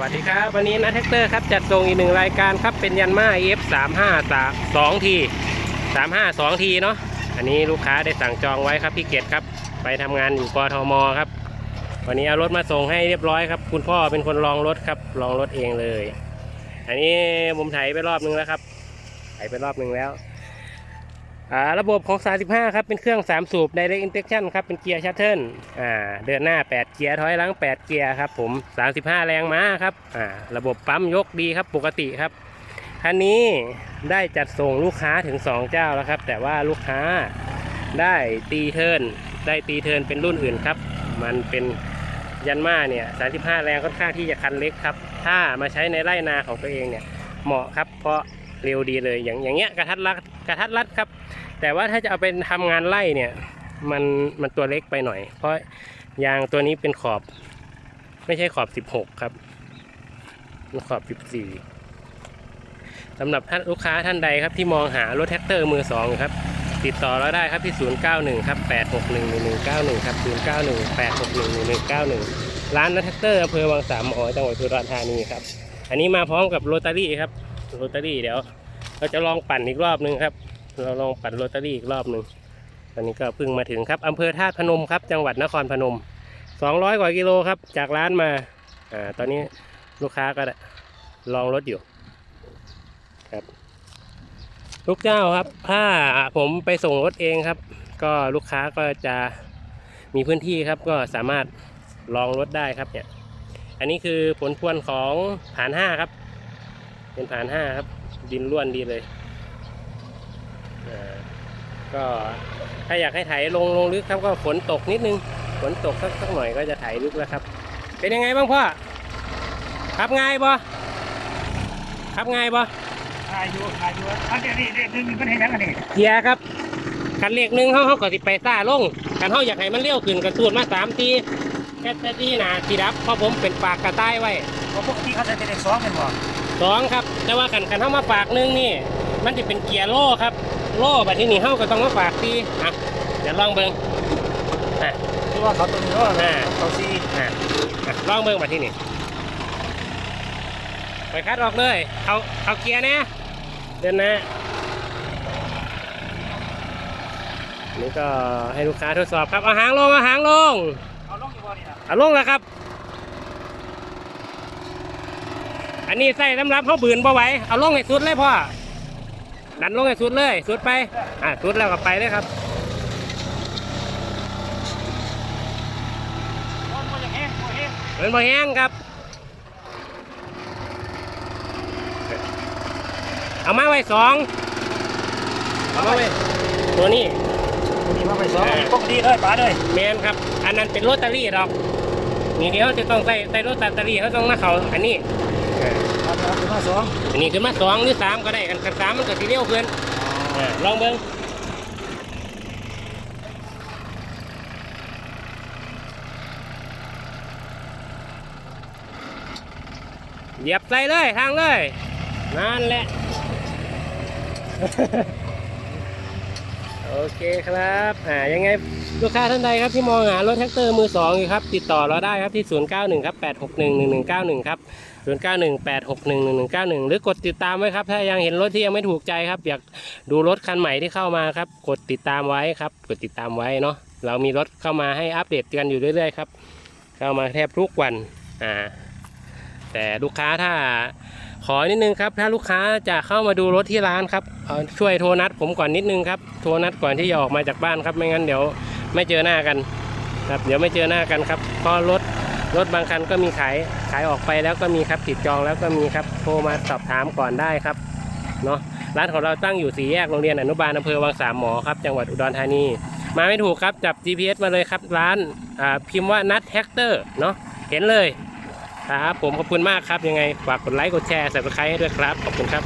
วัสดีครับ วันนี้นะแท็กเตอร์ครับ จัดส่งอีกหนึ่งรายการครับ เป็นยันมา F 3 5 2ที3 5 2ทีเนาะอันนี้ลูกค้าได้สั่งจองไว้ครับพี่เกดครับ ไปทำงานอยู่กทมครับ วันนี้เอารถมาส่งให้เรียบร้อยครับ คุณพ่อเป็นคนลองรถครับ ลองรถเองเลย อันนี้ผมไถไปรอบนึงแล้วครับไถไปรอบนึงแล้ว ระบบของ 35 ครับ เป็นเครื่อง 3 สูบ Direct Injection ครับ เป็นเกียร์ชัตเทิลอ่าเดินหน้า 8 เกียร์ ถอยหลัง 8 เกียร์ครับผม 35 แรงม้าครับระบบปั๊มยกดีครับ ปกติครับ คันนี้ได้จัดส่งลูกค้าถึง 2 เจ้าแล้วครับ แต่ว่าลูกค้าได้ตีเทิร์น ได้ตีเทิร์นเป็นรุ่นอื่นครับ มันเป็นยันมาเนี่ย 35 แรงค่อนข้างที่จะคันเล็กครับ ถ้ามาใช้ในไร่นาของตัวเองเนี่ย เหมาะครับ เพราะ เร็วดีเลยอย่างอย่างเงี้ยกระทัดรัดกระทัดรัดครับ แต่ว่าถ้าจะเอาเป็นทำงานไล่เนี่ยมันมันตัวเล็กไปหน่อย เพราะยางตัวนี้เป็นขอบ ไม่ใช่ขอบ 16 ครับมันขอบ 14สำหรับท่านลูกค้าท่านใดครับที่มองหารถแท็กเตอร์มือสองครับ ติดต่อเราได้ครับที่ 091ครับ8611191ครับ091 8611191 ร้านนัทแท็กเตอร์อำเภอวังสามหมอจังหวัดอุดรธานีครับ อันนี้มาพร้อมกับโรตารี่ครับโรตารี่เดี๋ยว เราจะลองปั่นอีกรอบหนึงครับ เราลองปั่นโรตารี่อีกรอบหนึ่งตอนนี้ก็เพิ่งมาถึงครับอำเภอธาตุพนมครับ จังหวัดนครพนม 200 กว่ากิโลครับ จากร้านมาอ่าตอนนี้ลูกค้าก็ลองรถอยู่ครับลูกเจ้าครับ ถ้าผมไปส่งรถเองครับ ก็ลูกค้าก็จะมีพื้นที่ครับ ก็สามารถลองรถได้ครับเนี่ย อันนี้คือผลพวงของผานห้าครับ เป็นผานห้าครับ ดินล้วนดีเลยอ่าก็ถ้าอยากให้ไถลงลงลึกครับก็ฝนตกนิดนึงฝนตกสักสักหน่อยก็จะไถลึกแล้วครับ เป็นยังไงบ้างพ่อขับง่ายบ่ขับง่ายบ่ขายอยู่ขายอยู่อันเดี๋ยวนี้เด็กนึงมันเห็นยังไงนี่เกียร์ครับคันเลขหนึ่งเขาเขาก็สิไปซ่าลงคันเขาอยากให้มันเลี้ยวขึ้นกระตูดมาสามทีแค่แต่ทีหนาทีดับเพราะผมเป็นปากกระต่ายไว้เพราะปกติเขาจะเป็นเด็กสองเป็นบ่ สองครับ แต่ว่าคันคันเขามาฝากหนึ่งนี่ มันจะเป็นเกียร์โล่ครับ โล่แบบที่นี่เขาก็ต้องมาฝากทีอะเดี๋ยวลองเบิ่งอะคือว่าเขาตัวนี้ว่าอ่าเขาซีอะอะลองเบิ่งมาที่นี่ไปคัดออกเลย เอาเอาเกียร์นะเดินหนะนี่ก็ให้ลูกค้าทดสอบครับ เอาหางลง เอาหางลง เอาลงอยู่บ่นี่นะเอาลงแล้วครับ อันนี้ใส่สำหรับเขาบืนบ่ไหวเอาลงให้สุดเลยพ่อดันลงให้สุดเลยสุดไปอะสุดแล้วก็ไปเลยครับโอ้ยมันจะแห้งมันแห้งมันบ่แห้งครับ เอามาไว้สองเอามาไว้ตัวนี้ตัวนี้มาไปสองปกติเลยป๋าเลยแมนครับ อันนั้นเป็นโรตารี่หรอกนี่เดี๋ยวจะต้องใส่ใส่โรตารี่เขาต้องมาเขาอันนี้ เออเอาเอาตัวมาสองอันนี้คือมาสองหรือสามก็ได้กันกันสามมันก็สีเร็วเพื่อนเออลองเบิ้งเหยียบใส่เลยทางเลยนั่นแหละ โอเคครับอ่ายังไงลูกค้าท่านใดครับที่มองหารถแท็กเตอร์มือสองอยู่ครับติดต่อเราได้ครับที่ 091ครับ861 1191ครับ091 861 1191 หรือกดติดตามไว้ครับ ถ้ายังเห็นรถที่ยังไม่ถูกใจครับ อยากดูรถคันใหม่ที่เข้ามาครับ กดติดตามไว้ครับ กดติดตามไว้เนาะเรามีรถเข้ามาให้อัปเดตกันอยู่เรื่อยๆครับ เข้ามาแทบทุกวันอ่าแต่ลูกค้าถ้า ขอนิดนึงครับ ถ้าลูกค้าจะเข้ามาดูรถที่ร้านครับช่วยโทรนัดผมก่อนนิดนึงครับ โทรนัดก่อนที่จะออกมาจากบ้านครับ ไม่งั้นเดี๋ยวไม่เจอหน้ากันครับเดี๋ยวไม่เจอหน้ากันครับเพราะรถรถบางคันก็มีขายขายออกไปแล้วก็มีครับติดจองแล้วก็มีครับโทรมาสอบถามก่อนได้ครับเนาะร้านของเราตั้งอยู่สี่แยกโรงเรียนอนุบาลอำเภอวังสามหมอครับจังหวัดอุดรธานี มาไม่ถูกครับจับ GPS มาเลยครับร้านพิมพ์ว่านัดแท็กเตอร์เนาะเห็นเลย ครับผมขอบคุณมากครับยังไงฝากกดไลค์กดแชร์ subscribe ให้ด้วยครับขอบคุณครับ